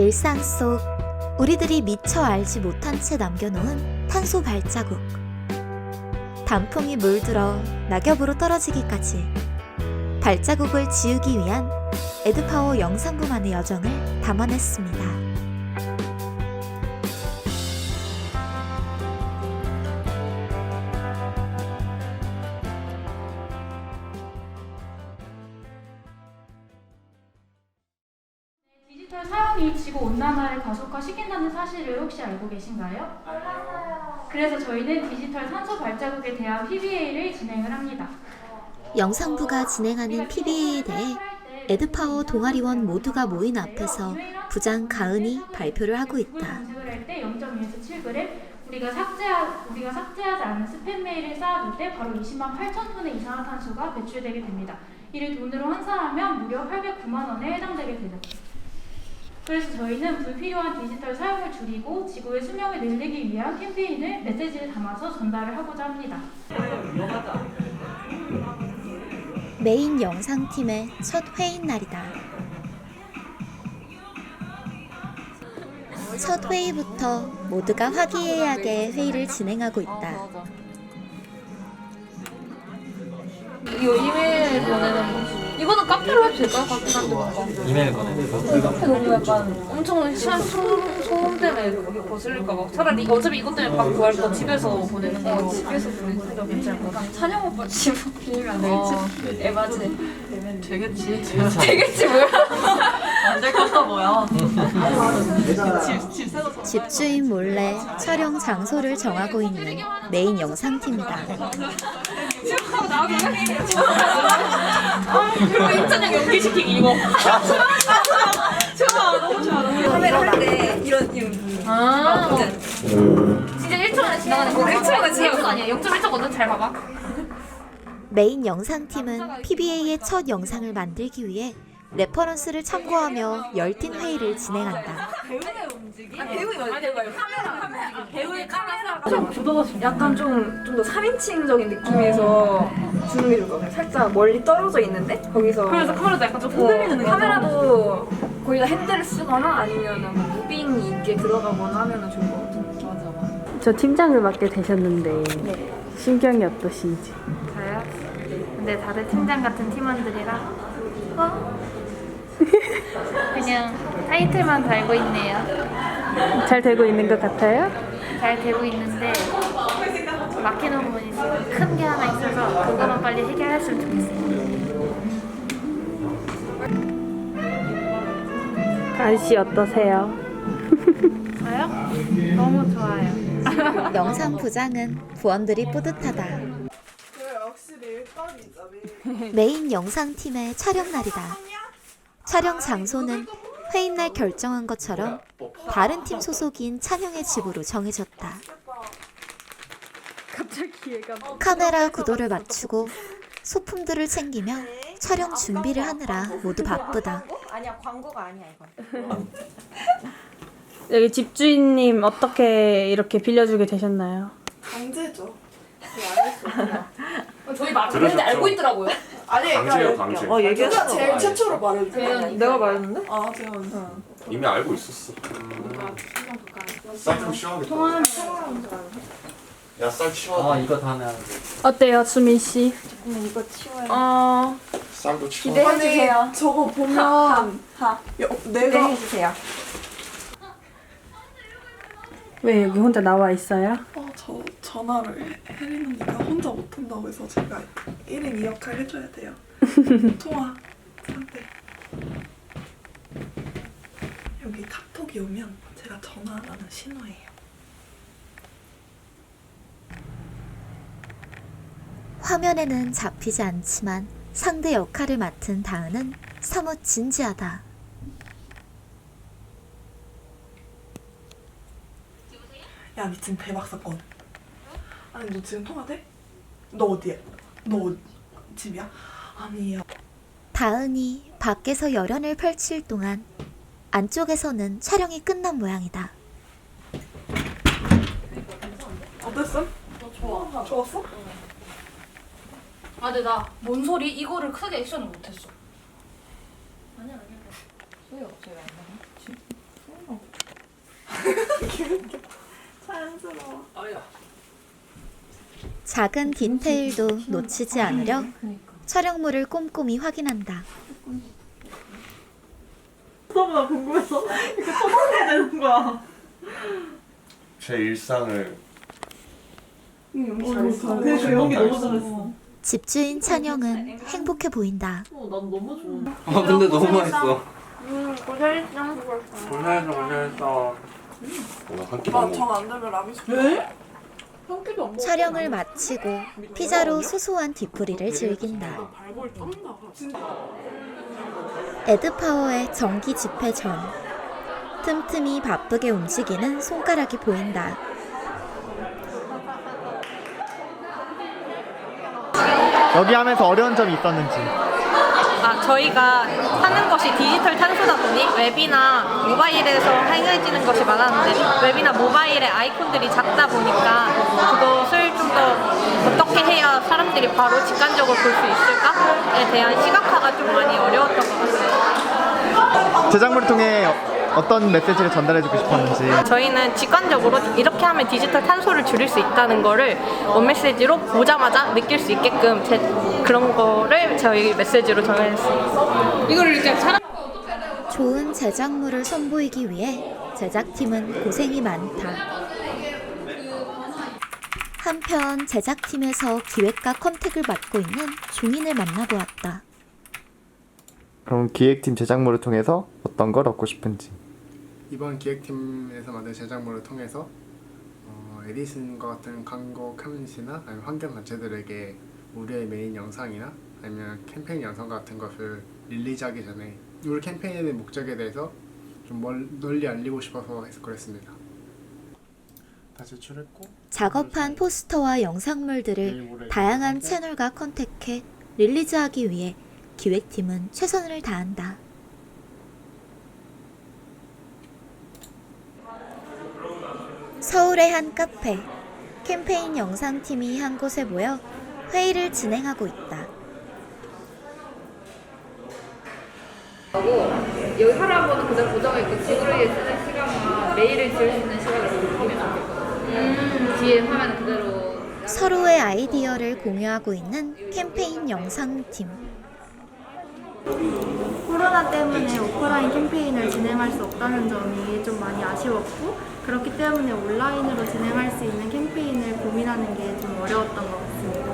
일상 속 우리들이 미처 알지 못한 채 남겨놓은 탄소 발자국. 단풍이 물들어 낙엽으로 떨어지기까지 발자국을 지우기 위한 에드파워 영상부만의 여정을 담아냈습니다. 사용이 지구 온난화를 가속화시킨다는 사실을 혹시 알고 계신가요? 몰랐어요. 그래서 저희는 디지털 탄소 발자국에 대한 PBA를 진행을 합니다. 영상부가 진행하는 PBA에 대해 에드파워 동아리원 모두가 모인 앞에서 부장 가은이 발표를 하고 있다. 검색을 할 때 0.1에서 7g 우리가 삭제하 우리가 삭제하지 않은 스팸 메일을 쌓아둘 때 바로 20만 8천 톤의 이산화탄소가 배출되게 됩니다. 이를 돈으로 환산하면 무려 809만 원에 해당되게 되죠. 그래서 저희는 불필요한 디지털 사용을 줄이고 지구의 수명을 늘리기 위한 캠페인을 메시지를 담아서 전달을 하고자 합니다. 메인 영상팀의 첫 회의 날이다. 첫 회의부터 모두가 화기애애하게 회의를 진행하고 있다. 이거 이메일 보내는 거. 이거는 카페로 해도 될까요? 같긴 한데 뭔가. 이메일 보내는 거? 카페 너무 약간 엄청 시간 소음, 소음 때문에 거슬릴까 봐. 차라리 어차피 이것 때문에 밥 구할 거 집에서 보내는 거. 집에서 보내는 거 괜찮을 것 같아. 찬영 오빠 집 빌리면 안 되겠지? 에바지. 되겠지. 되겠지 뭐야? 안될 것도 뭐야. 집주인 몰래 촬영 장소를 정하고 있는 메인 영상팀이다. 이거 임찬영 연기시키기 이거. 카메라 할 때 이런 이런. 아. 진짜 1초 안에 지나가는 거. 1초 안에 지나가는 거 아니야? 0.1초거든. 잘 봐봐. 메인 영상팀은 PBA의 첫 영상을 만들기 위해 레퍼런스를 참고하며 열띤 회의를 진행한다. 아, 배우의 말고 카메라. 배우의 카메라. 약간 좀 좀 더 3인칭적인 느낌에서 주는 게 좋을 것 같아요. 살짝 멀리 떨어져 있는데 거기서 그래서 카메라도 약간 좀 어, 흔들리는 느낌. 카메라도 거기다 핸들을 쓰거나 아니면 뭐 무빙이 있게 들어가거나 하면 좋을 것 같아요. 저 팀장을 맡게 되셨는데 심경이 어떠신지 저요? 근데 다들 팀장 같은 팀원들이라 어? 그냥 타이틀만 달고 있네요. 잘 되고 있는 것 같아요? 잘 되고 있는데 막히는 부분이 지금 큰 게 하나 있어서 그거만 빨리 해결했으면 좋겠어요. 가은 씨 어떠세요? 저요? 너무 좋아요. 영상 부장은 부원들이 뿌듯하다. 메인 영상팀의 촬영 날이다. 촬영 장소는 회의 날 결정한 것처럼 다른 팀 소속인 찬영의 집으로 정해졌다. 카메라 구도를 맞추고 소품들을 챙기며 촬영 준비를 하느라 모두 바쁘다. 아니야 광고가 아니야 이건. 여기 집주인님 어떻게 이렇게 빌려주게 되셨나요? 강제죠. 저희 말했는데 알고 있더라고요. 아니, 강제요 강제 어 얘기했어. 제가 제일 최초로 말해줘. 내가 말했는데? 아, 제가 이미 알고 있었어 쌀좀 치워야겠다 야쌀 치워 아 이거 다음에 하는 거. 어때요 수민 씨? 어 쌀도 치워 아니, 저거 보면 여, 내가 해주세요. 왜 여기 혼자 나와 있어요? 어, 저 전화를 혜린 언니가 혼자 못한다고 해서 제가 1인 2역할 해줘야 돼요. 통화 상대. 여기 카톡이 오면 제가 전화하라는 신호예요. 화면에는 잡히지 않지만 상대 역할을 맡은 다은은 사뭇 진지하다. 야, 니 지금 대박 사건. 아니, 너 지금 통화돼? 너 어디야? 너 어디? 집이야? 아니야. 다은이 밖에서 열연을 펼칠 동안 안쪽에서는 촬영이 끝난 모양이다. 어땠어? 좋아. 좋았어? 아 근데 나 뭔 소리 이거를 크게 액션을 못했어. 자연스러워. 작은 디테일도 놓치지 않으려 촬영물을 꼼꼼히 확인한다. 너무나 궁금해서 이렇게 쳐다보게 되는 거야. 제 일상을 잘했어. 그러니까 연기 너무 잘했어. 집주인 찬영은 행복해 보인다. 아 근데 너무 맛있어. 음 고생했어. 고생했어 고생했어. 오늘 한 끼도 안 먹어. 아정안 되면 라비스. 왜? 촬영을 마치고 피자로 소소한 뒤풀이를 즐긴다. 에드파워의 정기 집회 전. 틈틈이 바쁘게 움직이는 손가락이 보인다. 여기 하면서 어려운 점이 있었는지. 아, 저희가 하는 것이 디지털 탄소다 보니 웹이나 모바일에서 행해지는 것이 많았는데 웹이나 모바일의 아이콘들이 작다 보니까 그것을 좀 더 어떻게 해야 사람들이 바로 직관적으로 볼 수 있을까에 대한 시각화가 좀 많이 어려웠던 것 같아요. 제작물을 통해 어떤 메시지를 전달해주고 싶었는지 저희는 직관적으로 이렇게 하면 디지털 탄소를 줄일 수 있다는 거를 원 메시지로 보자마자 느낄 수 있게끔 제, 그런 거를 저희 메시지로 정했습니다. 이거를 이제 사람 좋은 제작물을 선보이기 위해 제작팀은 고생이 많다. 한편 제작팀에서 기획과 컨택을 맡고 있는 종인을 만나보았다. 그럼 기획팀 제작물을 통해서 어떤 걸 얻고 싶은지 이번 기획팀에서 만든 제작물을 통해서 어, 에디슨과 같은 광고 커뮤니티나 아니면 환경 단체들에게 우리의 메인 영상이나 아니면 캠페인 영상 같은 것을 릴리즈하기 전에 우리 캠페인의 목적에 대해서 좀 멀, 널리 알리고 싶어서 해서 그랬습니다. 다 제출했고 작업한 포스터와 영상물들을 다양한 채널과 컨택해 릴리즈하기 위해 기획팀은 최선을 다한다. 서울의 한 카페. 캠페인 영상팀이 한 곳에 모여 회의를 진행하고 있다. 여기 하라고는 그대로 고정해 있고 지도를 쓰는 시간과 메일을 지을 수 있는 시간을 좋겠거든요. 음, 뒤에 화면 그대로 서로의 아이디어를 공유하고 있는 캠페인 영상팀. 코로나 때문에 오프라인 캠페인을 진행할 수 없다는 점이 좀 많이 아쉬웠고 그렇기 때문에 온라인으로 진행할 수 있는 캠페인을 고민하는 게 좀 어려웠던 것 같습니다.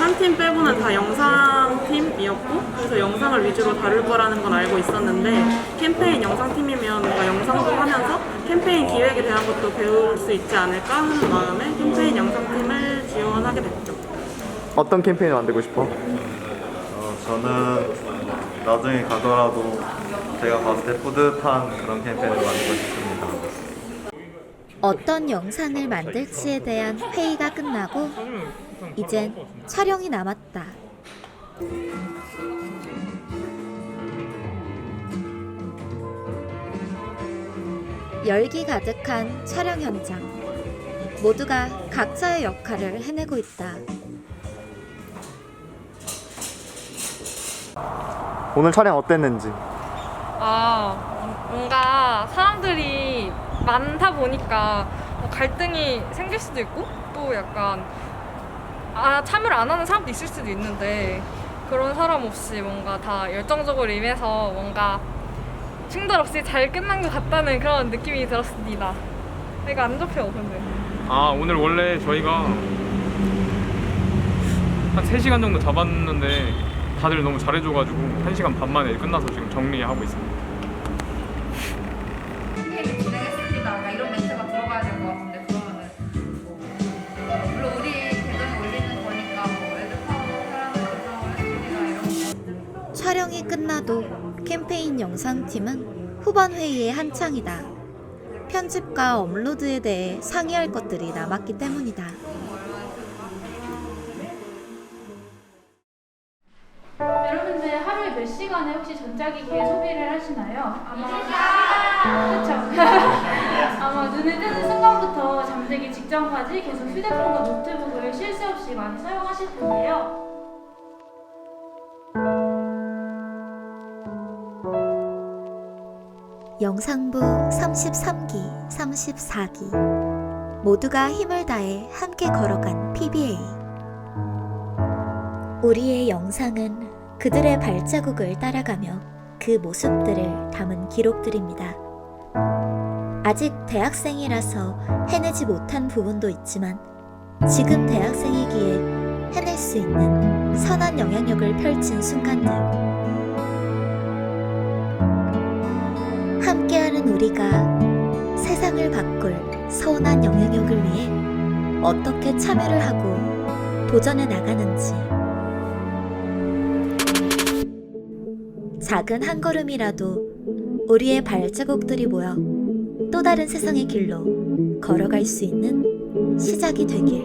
한팀 빼고는 다 영상 팀이었고 그래서 영상을 위주로 다룰 거라는 건 알고 있었는데 캠페인 영상 팀이면 뭔가 영상도 하면서 캠페인 기획에 대한 것도 배울 수 있지 않을까 하는 마음에 캠페인 영상 팀을 지원하게 됐죠. 어떤 캠페인을 만들고 싶어? 어, 저는 나중에 가더라도 제가 봤을 때 뿌듯한 그런 캠페인을 만들고 싶습니다. 어떤 영상을 만들지에 대한 회의가 끝나고 이젠 촬영이 남았다. 열기 가득한 촬영 현장. 모두가 각자의 역할을 해내고 있다. 오늘 촬영 어땠는지 아 뭔가 사람들이 많다 보니까 뭐 갈등이 생길 수도 있고 또 약간 아 참여를 안 하는 사람도 있을 수도 있는데 그런 사람 없이 뭔가 다 열정적으로 임해서 뭔가 충돌 없이 잘 끝난 것 같다는 그런 느낌이 들었습니다. 이거 안 접혀 근데. 아 오늘 원래 저희가 한 3시간 정도 잡았는데 다들 너무 잘해줘가지고 1시간 반 만에 끝나서 지금 정리하고 있습니다 진행했습니다. 약간 이런 멘트가 들어가야 될 것 같은데 그러면은 뭐 물론 우리 계정에 올리는 거니까 뭐 에드파워 사람들 계정을 했습니다 이런 촬영이 끝나도 캠페인 영상팀은 후반 회의의 한창이다. 편집과 업로드에 대해 상의할 것들이 남았기 때문이다. 몇 시간에 혹시 전자기기에 소비를 하시나요? 아마 그렇죠. 아마 눈을 뜨는 순간부터 잠들기 직전까지 계속 휴대폰과 노트북을 쉴 새 없이 많이 사용하실 텐데요. 영상부 33기, 34기 모두가 힘을 다해 함께 걸어간 PBA. 우리의 영상은 그들의 발자국을 따라가며 그 모습들을 담은 기록들입니다. 아직 대학생이라서 해내지 못한 부분도 있지만 지금 대학생이기에 해낼 수 있는 선한 영향력을 펼친 순간들. 함께하는 우리가 세상을 바꿀 선한 영향력을 위해 어떻게 참여를 하고 도전해 나가는지. 작은 한 걸음이라도 우리의 발자국들이 모여 또 다른 세상의 길로 걸어갈 수 있는 시작이 되길.